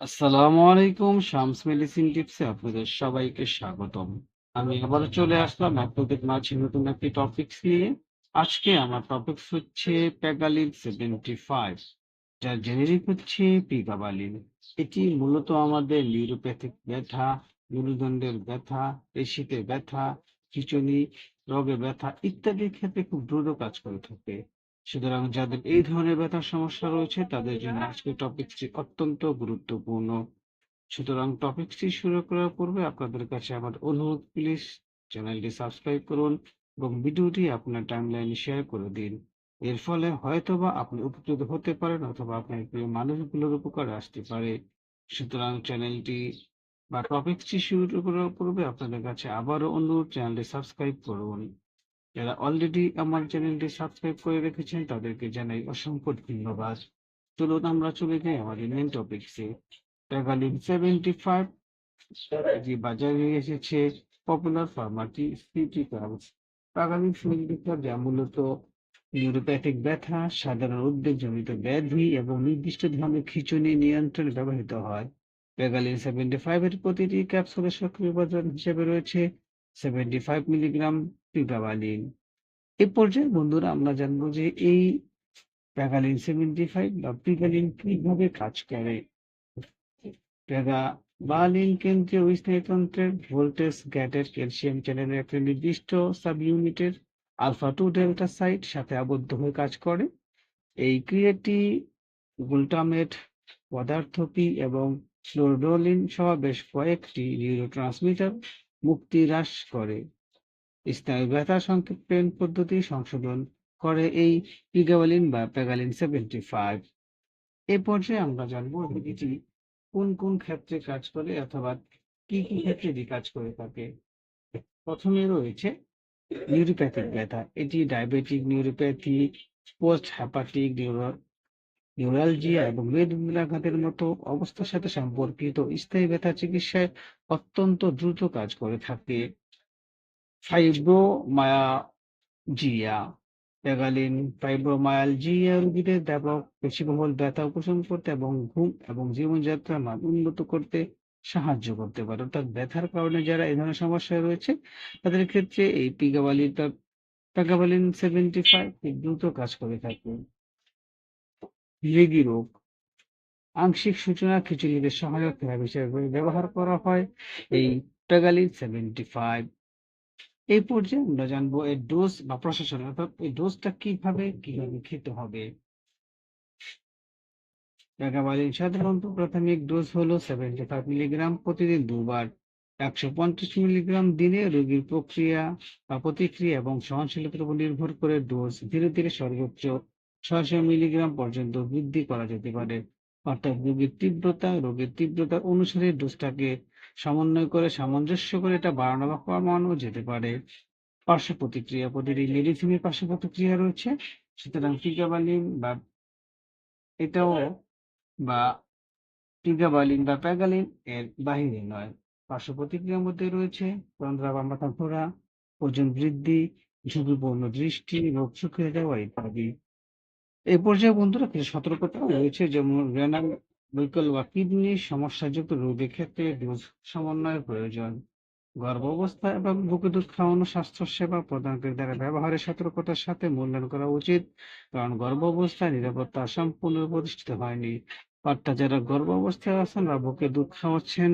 আসসালামু আলাইকুম শামস মেডিসিন টিপসে আপনাদের সবাইকে স্বাগতম। আমি আবার চলে আসলাম আপনাদের মাঝে নতুন একটি নিয়ে। আজকে আমার টপিকস হচ্ছে প্যাগালিন সেভেন্টি ফাইভ যার জেনেরিক হচ্ছে পিগাবালিন এটি মূলত আমাদের নিউরোপ্যাথিক ব্যথা, মেরুদণ্ডের ব্যথা, পেশিতে ব্যথা খিচুনি রোগে ব্যথা ইত্যাদির ক্ষেত্রে খুব দ্রুত কাজ করে থাকে। সুতরাং যাদের এই ধরনের ব্যথার সমস্যা রয়েছে, তাদের জন্য আজকের টপিকটি অত্যন্ত গুরুত্বপূর্ণ। সুতরাং টপিকটি শুরু করার পূর্বে আপনাদের কাছে আমার অনুরোধ, প্লিজ চ্যানেলটি সাবস্ক্রাইব করুন এবং ভিডিওটি আপনার টাইমলাইনে শেয়ার করে দিন। এর ফলে হয়তোবা আপনি উপকৃত হতে পারেন অথবা আপনার প্রিয় মানুষগুলোর উপকারে আসতে পারে। সুতরাং চ্যানেলটি বা টপিকটি শুরু করার পূর্বে আপনাদের কাছে আবারও অনুরোধ, চ্যানেলটি সাবস্ক্রাইব করুন। যারা অলরেডি আমার চ্যানেলটি সাবস্ক্রাইব করে রেখেছেন, তাদেরকে জানাই অসংখ্য ধন্যবাদ। চলুন আমরা চলে যাই আমাদের মেন টপিকসে প্যাগালিন সেভেন্টি ফাইভ এটি বাজারে এসেছে পপুলার ফার্মাটি ফার্মাটিউটিক্যালস প্যাগালিন সেভেন্টি ফাইভ যা মূলত নিউরোপ্যাথিক ব্যথা, সাধারণ উদ্বেগজনিত ব্যাধি এবং নির্দিষ্ট ধরনের খিঁচুনি নিয়ন্ত্রণে ব্যবহৃত হয়। প্যাগালিন সেভেন্টি ফাইভ এর প্রতিটি ক্যাপসুলের সক্রিয় উপাদান হিসেবে রয়েছে। সেভেন্টি ফাইভ মিলিগ্রাম প্রিগাবালিন এ পর্যায়ে বন্ধুরা আমরা জানব যে এই প্যাগালিন সেভেন্টি ফাইভ বা প্রিগালিন কীভাবে কাজ করে। প্যাগাবালিন কেন্দ্রীয় স্নায়ুতন্ত্রের ভোল্টেজ, গ্যাটের ক্যালসিয়াম চ্যানেলের একটা নির্দিষ্ট সাব ইউনিটের আলফা টু ডেল্টা সাইট সাথে আবদ্ধ হয়ে কাজ করে। এই ক্রিয়াটি গ্লুটামেট পদার্থ পি এবং ফ্লোরডোলিন সহ বেশ কয়েকটি নিউরোট্রান্সমিটার মুক্তি হ্রাস করে। স্নায়ু ব্যথা সংক্ষেপণ পদ্ধতি সংশোধন করে এই পিগাবালিন বা প্যাগালিন সেভেন্টি ফাইভ এ পর্যায়ে আমরা জানব এটি কোন কোন ক্ষেত্রে কাজ করে অথবা কি কি ক্ষেত্রে এটি কাজ করে থাকে। প্রথমে রয়েছে নিউরোপ্যাথিক ব্যথা। এটি diabetic neuropathy post herpetic neuro neuralgia এবং মেরুদণ্ডাঘাতের মতো অবস্থার সাথে সম্পর্কিত স্থায়ী ব্যথা চিকিৎসায় অত্যন্ত দ্রুত কাজ করে থাকে। ফাইব্রোমায়ালজিয়া প্যাগালিন ফাইব্রোমায়ালজিয়া রোগীদের ব্যাপক পেশিবহুল ব্যথা উপশম করতে এবং ঘুম এবং জীবনযাত্রার মান উন্নত করতে সাহায্য করতে পারে। অর্থাৎ ব্যথার কারণে যারা এই ধরনের সমস্যায় রয়েছে, তাদের ক্ষেত্রে এই পিগাবালিন প্যাগাবালিন সেভেন্টি ফাইভ দ্রুত কাজ করে থাকে। মৃগী রোগ আংশিক সূচনা খিচুড়িদের সহায়ক থেরাপি হিসেবে ব্যবহার করা হয়। এই প্যাগালিন সেভেন্টি ফাইভ এই পর্যায়ে আমরা জানব এর ডোজ বা প্রশাসন, অর্থাৎ এই ডোজটা কীভাবে কীভাবে খেতে হবে। প্যাগাবালিন সাধারণত প্রাথমিক ডোজ হলো সেভেন্টি ফাইভ মিলিগ্রাম প্রতিদিন দুবার। একশো পঞ্চাশ মিলিগ্রাম দিনে রোগীর প্রক্রিয়া বা প্রতিক্রিয়া এবং সহনশীলতার উপর নির্ভর করে ডোজ ধীরে ধীরে সর্বোচ্চ। ছয়শো মিলিগ্রাম পর্যন্ত বৃদ্ধি করা যেতে পারে। অর্থাৎ রোগীর তীব্রতা, রোগের তীব্রতা অনুসারে ডোজটাকে সমন্বয় করে, সামঞ্জস্য করে এটা বাড়ানো বা কমানো যেতে পারে। পার্শ্ব প্রতিক্রিয়া প্রতিটি মেডিসিনের পার্শ্ব প্রতিক্রিয়া রয়েছে। সুতরাং টিকাবালিন বা এটাও বা টিকাবালিন বা প্যাগালিন এর বাহিরে নয়। পার্শ্ব প্রতিক্রিয়ার মধ্যে রয়েছে তন্দ্রা বা মাথা ঘোরা, ওজন বৃদ্ধি, ঝুঁকিপূর্ণ দৃষ্টি, রোগ শুকিয়ে যাওয়া ইত্যাদি। এই পর্যায়ে বন্ধুরা কিছু সতর্কতা রয়েছে, যেমন রেনাল বৈকল বা কিডনি সমস্যাযুক্ত রোগীর ক্ষেত্রে ডোজ সমন্বয়ের প্রয়োজন। গর্ভাবস্থা এবং বুকে দুধ খাওয়ানো স্বাস্থ্যসেবা প্রদানকারী দ্বারা ব্যবহারের সতর্কতার সাথে মূল্যায়ন করা উচিত, কারণ গর্ভাবস্থায় নিরাপত্তা সম্পূর্ণ প্রতিষ্ঠিত হয়নি। অর্থাৎ যারা গর্ভাবস্থায় আছেন বা বুকে দুধ খাওয়াচ্ছেন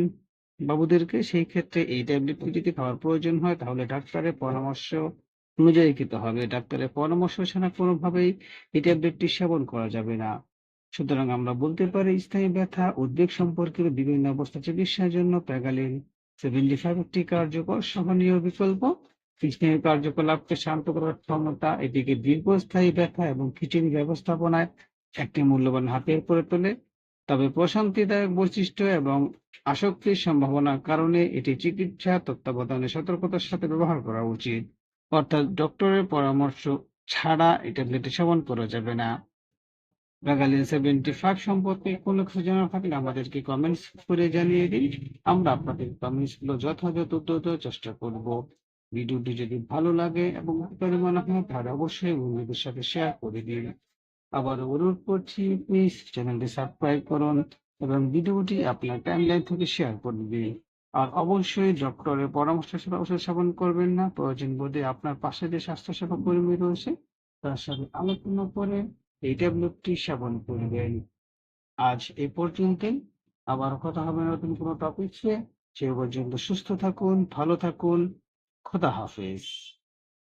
বাবুদেরকে, সেই ক্ষেত্রে এই ট্যাবলেটটি যদি খাওয়ার প্রয়োজন হয়, তাহলে ডাক্তারের পরামর্শ অনুযায়ী খেতে হবে। ডাক্তারের পরামর্শ ছাড়া কোনোভাবেই এই ট্যাবলেটটি সেবন করা যাবে না। সুতরাং আমরা বলতে পারি, স্থায়ী ব্যথা, উদ্বেগ সম্পর্কিত বিভিন্ন অবস্থা চিকিৎসার জন্য প্যাগালিন সেভেন্টি ফাইভ একটি কার্যকর সহনীয় বিকল্প। স্নায়ু কার্যকলাপকে শান্ত করার ক্ষমতা, এটিকে দীর্ঘস্থায়ী ব্যথা এবং খিচুড়ি ব্যবস্থাপনায় একটি মূল্যবান হাতিয়ার করে তোলে। তবে প্রশান্তিদায়ক বৈশিষ্ট্য এবং আসক্তির সম্ভাবনার কারণে এটি চিকিৎসা, তত্ত্বাবধানে সতর্কতার সাথে ব্যবহার করা উচিত। অর্থাৎ ডক্টরের পরামর্শ ছাড়া এই ট্যাবলেটটি সেবন করা যাবে না। প্যাগালিন সেভেন্টি ফাইভ সম্পর্কে কোনো কিছু জানার থাকলে আমাদেরকে কমেন্টস করে জানিয়ে দিন। আমরা আপনাদের কমেন্টসগুলো যথাযথ উত্তর দেওয়ার চেষ্টা করব। ভিডিওটি যদি ভালো লাগে এবং উপকারী মনে হয় তাহলে অবশ্যই বন্ধুদের সাথে শেয়ার করে দিন। আবার অনুরোধ করছি প্লিজ চ্যানেলটি সাবস্ক্রাইব করুন এবং ভিডিওটি আপনার টাইমলাইন থেকে শেয়ার করবে আর অবশ্যই ডক্টরের পরামর্শ ছাড়া ওষুধ সেবন করবেন না। প্রয়োজন বোধে আপনার পাশে যে স্বাস্থ্যসেবা কর্মী রয়েছে, তার সাথে আলোচনা করে এই ট্যাবলেটটি সেবন করবেন। আজ এ পর্যন্তই। আবার কথা হবে নতুন কোনো টপিক সে পর্যন্ত সুস্থ থাকুন, ভালো থাকুন। খোদা হাফেজ।